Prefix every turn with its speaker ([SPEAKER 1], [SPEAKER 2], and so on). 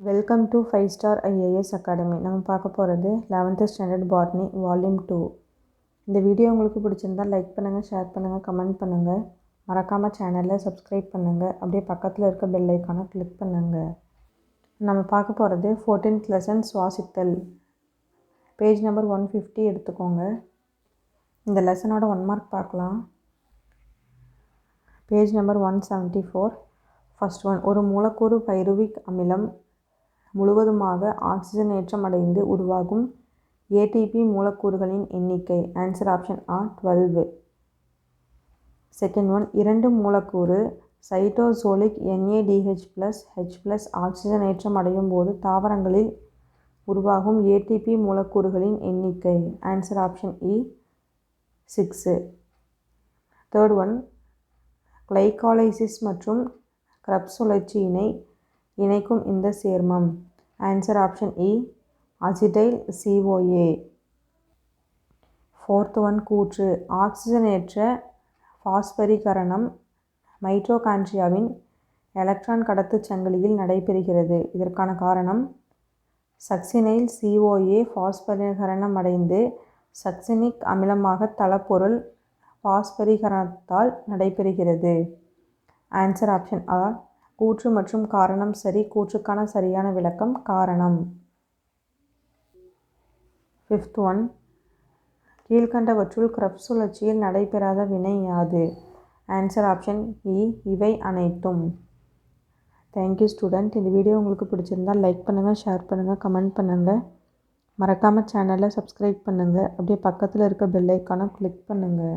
[SPEAKER 1] Welcome to five star IAS academy நம்ம பார்க்க போகிறது eleventh standard botany volume two இந்த வீடியோ உங்களுக்கு பிடிச்சிருந்தா லைக் பண்ணுங்கள் ஷேர் பண்ணுங்கள் கமெண்ட் பண்ணுங்கள் மறக்காமல் சேனலில் சப்ஸ்கிரைப் பண்ணுங்கள் அப்படியே பக்கத்தில் இருக்க பெல் ஐக்கானை கிளிக் பண்ணுங்கள் நம்ம பார்க்க போகிறது ஃபோர்டீன்த் லெசன் சுவாசித்தல் பேஜ் நம்பர் ஒன் ஃபிஃப்டி எடுத்துக்கோங்க. இந்த லெசனோட ஒன் மார்க் பார்க்கலாம். Page number one seventy four first one ஒரு மூலக்கூறு பைருவிக் அமிலம் முழுவதுமாக ஆக்சிஜனேற்றம் அடைந்து உருவாகும் ஏடிபி மூலக்கூறுகளின் எண்ணிக்கை. ஆன்சர் ஆப்ஷன் ஆ டுவெல்வு செகண்ட் ஒன் இரண்டு மூலக்கூறு. Cytosolic NADH plus H plus ஆக்சிஜனேற்றம் அடையும் போது தாவரங்களில் உருவாகும் ஏடிபி மூலக்கூறுகளின் எண்ணிக்கை. ஆன்சர் ஆப்ஷன் இ சிக்ஸு தேர்ட் ஒன் கிளைகாலைசிஸ் மற்றும் கிரப் சுழற்சியினை இணைக்கும் இந்த சேர்மம். ஆன்சர் ஆப்ஷன் இ அசிடைல் சிஓஏ ஃபோர்த் ஒன் கூற்று. ஆக்சிஜனேற்ற பாஸ்பரிகரணம் மைட்ரோகான்ட்ரியாவின் எலக்ட்ரான் கடத்து சங்கிலியில் நடைபெறுகிறது. இதற்கான காரணம் சக்சினைல் சிஓஏ பாஸ்பரிகரணம் அடைந்து சக்சினிக் அமிலமாக தளப்பொருள் பாஸ்பரிகரணத்தால் நடைபெறுகிறது. ஆன்சர் ஆப்ஷன் ஆ கூற்று மற்றும் காரணம் சரி கூற்றுக்கான சரியான விளக்கம் காரணம். ஃபிஃப்த் ஒன் கீழ்கண்டவற்றுள் கிரப் சுழற்சியில் நடைபெறாத வினை யாது? ஆன்சர் ஆப்ஷன் இ இவை அனைத்தும். தேங்க்யூ ஸ்டூடெண்ட் இந்த வீடியோ உங்களுக்கு பிடிச்சிருந்தால் லைக் பண்ணுங்கள் ஷேர் பண்ணுங்கள் கமெண்ட் பண்ணுங்கள் மறக்காமல் சேனலை சப்ஸ்கிரைப் பண்ணுங்கள் அப்படியே பக்கத்தில் இருக்க பெல் ஐக்கானை கிளிக் பண்ணுங்கள்